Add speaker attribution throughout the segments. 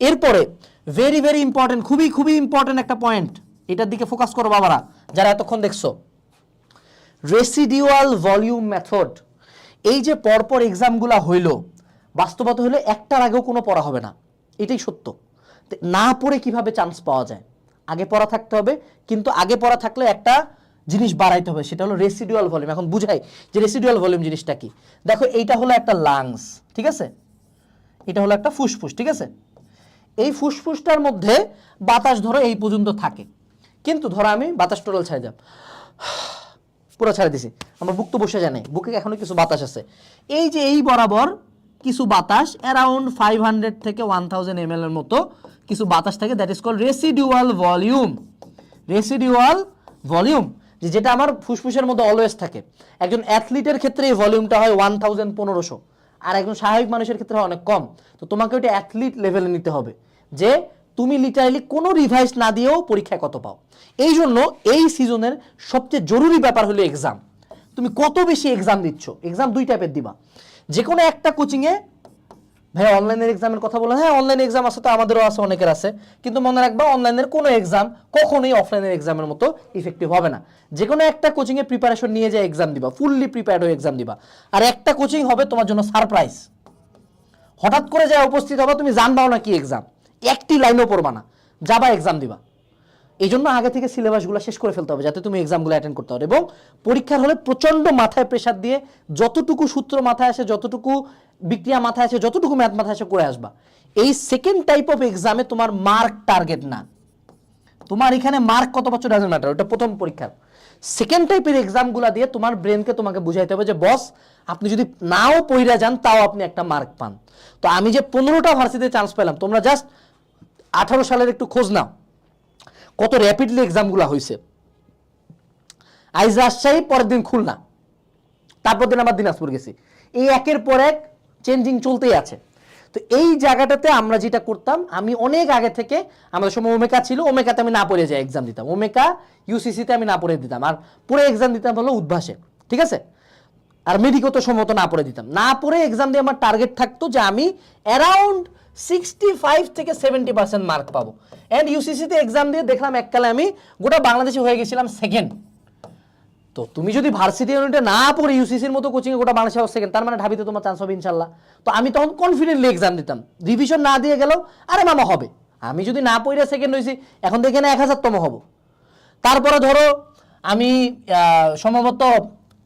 Speaker 1: এরপরে very very important খুবই খুবই ইম্পর্টেন্ট একটা পয়েন্ট এটার দিকে ফোকাস করো বাবারা, যারা এতক্ষণ দেখছ। রেসিডিউয়াল ভলিউম মেথড এই যে পরপর এক্সামগুলো হইল, বাস্তবতা হলে একটার আগেও কোনো পড়া হবে না, এটাই সত্য। না পড়ে কীভাবে চান্স পাওয়া যায়? আগে পড়া থাকতে হবে, কিন্তু আগে পড়া থাকলে একটা জিনিস বাড়াইতে হবে, সেটা হলো রেসিডুয়াল ভলিউম এখন বুঝাই যে রেসিডুয়াল ভলিউম জিনিসটা কি। দেখো, এইটা হলো একটা লাংস ঠিক আছে? এটা হলো একটা ফুসফুস, ঠিক আছে? এই ফুসফুসটার মধ্যে বাতাস ধরো এই পর্যন্ত থাকে। কিন্তু ধরো আমি বাতাস টোটাল ছাড়ে যাব পুরো ছাড়ে দিছি। আমার বুক তো বসে জানে বুকে এখনও কিছু বাতাস আছে। এই যে এই বরাবর কিছু বাতাস অ্যারাউন্ড ফাইভ হান্ড্রেড থেকে ওয়ান থাউজেন্ড এম এর মতো কিছু বাতাস থাকে that is call residual volume residual volume যেটা আমার ফুসফুসের মধ্যে অলওয়েজ থাকে। একজন অ্যাথলিটের ক্ষেত্রে এই ভলিউমটা হয় ওয়ান থাউজেন্ড পনেরোশো। আর একজন স্বাভাবিক মানুষের ক্ষেত্রে অনেক কম। তো তোমাকে ওইটা অ্যাথলিট লেভেলে নিতে হবে। যে তুমি লিটারালি কোনো রিভাইস না দিয়েও পরীক্ষায় কত পাও। এই জন্য এই সিজনের সবচেয়ে জরুরি ব্যাপার হলো এক্সাম তুমি কত বেশি এক্সাম দিচ্ছ? এক্সাম দুই টাইপের দিবা। যে কোনো একটা কোচিংয়ে ভাই অনলাইনের এক্সামের কথা বলে হ্যাঁ অনলাইন এক্সাম আছে তো, আমাদেরও আছে, অনেকের আছে। কিন্তু মনে রাখবা অনলাইনের কোনো এক্সাম কখনোই অফলাইনের এক্সামের মতো ইফেক্টিভ হবে না। যে কোনো একটা কোচিংয়ে প্রিপারেশন নিয়ে যায় এক্সাম দিবা। ফুললি প্রিপেয়ার্ড হয়ে এক্সাম দিবা। আর একটা কোচিং হবে তোমার জন্য সারপ্রাইজ হঠাৎ করে যায় উপস্থিত হবে, তুমি জানবাও না কি এক্সাম একটি লাইনও পড়বা না। যাবা এক্সাম দিবা। এই জন্য আগে থেকে সিলেবাসগুলো শেষ করে ফেলতে হবে, যাতে তুমি এক্সামগুলো অ্যাটেন্ড করতে পারো। এবং পরীক্ষার হলে প্রচণ্ড মাথায় প্রেশার দিয়ে যতটুকু সূত্র মাথায় আসে, যতটুকু বিক্রিয়া মাথায় আসে, যতটুকু ম্যাথ মাথায় আসে করে আসবা। এই সেকেন্ড টাইপ অফ এক্সামে তোমার মার্ক টার্গেট না। তোমার এখানে মার্ক কত বছর ডাজেন্ট ম্যাটার ওটা প্রথম পরীক্ষার। সেকেন্ড টাইপের এক্সামগুলো দিয়ে তোমার ব্রেনকে তোমাকে বুঝাইতে হবে যে বস আপনি যদি নাও পইরা যান, তাও আপনি একটা মার্ক পান। তো আমি যে পনেরোটা ভার্সিটিতে চান্স পেলাম, তোমরা জাস্ট আঠারো সালের একটু খোঁজ নাও। কত র্যাপিডলি এক্সামগুলো হয়েছে আইজ রাজশাহী পরের দিন খুলনা। তারপর দিন আমার দিনাজপুর গেছি। এই একের পর এক চেঞ্জিং চলতেই আছে। তো এই জায়গাটাতে আমরা যেটা করতাম, আমি অনেক আগে থেকে আমাদের সময় ওমেকা ছিল, ওমেকাতে আমি না পড়ে যাই এক্সাম দিতাম। ওমেকা ইউসিসিতে আমি না পড়ে দিতাম। আর পুরো এক্সাম দিতাম হলো উদ্ভাসে, ঠিক আছে? আর মেডিকো তো সম্ভবত না পড়ে দিতাম। না পড়ে এক্সাম দিয়ে আমার টার্গেট থাকতো যে আমি অ্যারাউন্ড সিক্সটি ফাইভ থেকে সেভেন্টি পার্সেন্ট মার্ক পাবো। অ্যান্ড ইউসিসিতে এক্সাম দিয়ে দেখলাম এককালে আমি গোটা বাংলাদেশে হয়ে গেছিলাম সেকেন্ড তো তুমি যদি ভার্সিটি ইউনিটে না পড়ে ইউসিসির মতো কোচিং গোটা বাংলাদেশে সেকেন্ড তার মানে ঢাবিতে তোমার চান্স হবে ইনশাল্লাহ তো আমি তখন কনফিডেন্টলি এক্সাম দিতাম। রিভিশন না দিয়ে গেলেও, আরে মামা, হবে। আমি যদি না পড়ে সেকেন্ড হয়েছি এখন দেখে না এক হাজারতম হব। তারপরে ধরো, আমি সম্ভবত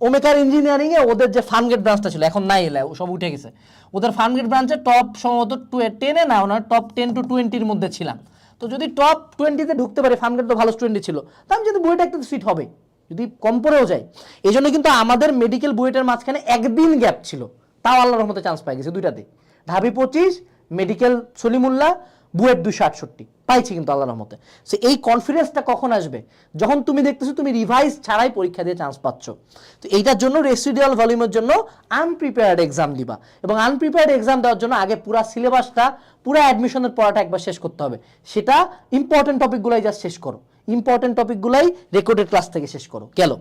Speaker 1: ওমেকার ইঞ্জিনিয়ারিংয়ে ওদের যে ফানগেট ব্রাঞ্চটা ছিল, এখন নাই এলা, সব উঠে গেছে। ওদের ফানগেট ব্রাঞ্চে টপ সম্ভবত টেনে না, ওনার টপ টেন টু টোয়েন্টির মধ্যে ছিলাম। তো যদি টপ টোয়েন্টিতে ঢুকতে পারি ফানগেট তো ভালো স্টুডেন্টই ছিল তা আমি যদি বইটা একটা সিট হবে, যদি কম পড়েও যায়। এই জন্য কিন্তু আমাদের মেডিকেল বুয়েটের মাঝখানে একদিন গ্যাপ ছিল, তাও আল্লাহর রহমতে চান্স পাই গেছে দুইটাতে। ঢাবি পঁচিশ মেডিকেল সলিমুল্লাহ, বুয়েট দুশো আটষট্টি। পাইছি কিন্তু আল্লাহর রহমতে। সো এই কনফিডেন্সটা কখন আসবে? যখন তুমি দেখতেছো তুমি রিভাইজ ছাড়াই পরীক্ষা দিয়ে চান্স পাচ্ছ। তো এইটার জন্য রেসিডিয়াল ভলিউমের জন্য আনপ্রিপেয়ার্ড এক্সাম দিবা। এবং আনপ্রিপেয়ার্ড এক্সাম দেওয়ার জন্য আগে পুরা সিলেবাসটা, পুরো অ্যাডমিশনের পড়াটা একবার শেষ করতে হবে। সেটা ইম্পর্টেন্ট টপিকগুলাই জাস্ট শেষ করো। ইম্পর্টেন্ট টপিকগুলাই রেকর্ডেড ক্লাস থেকে শেষ করো। গেল।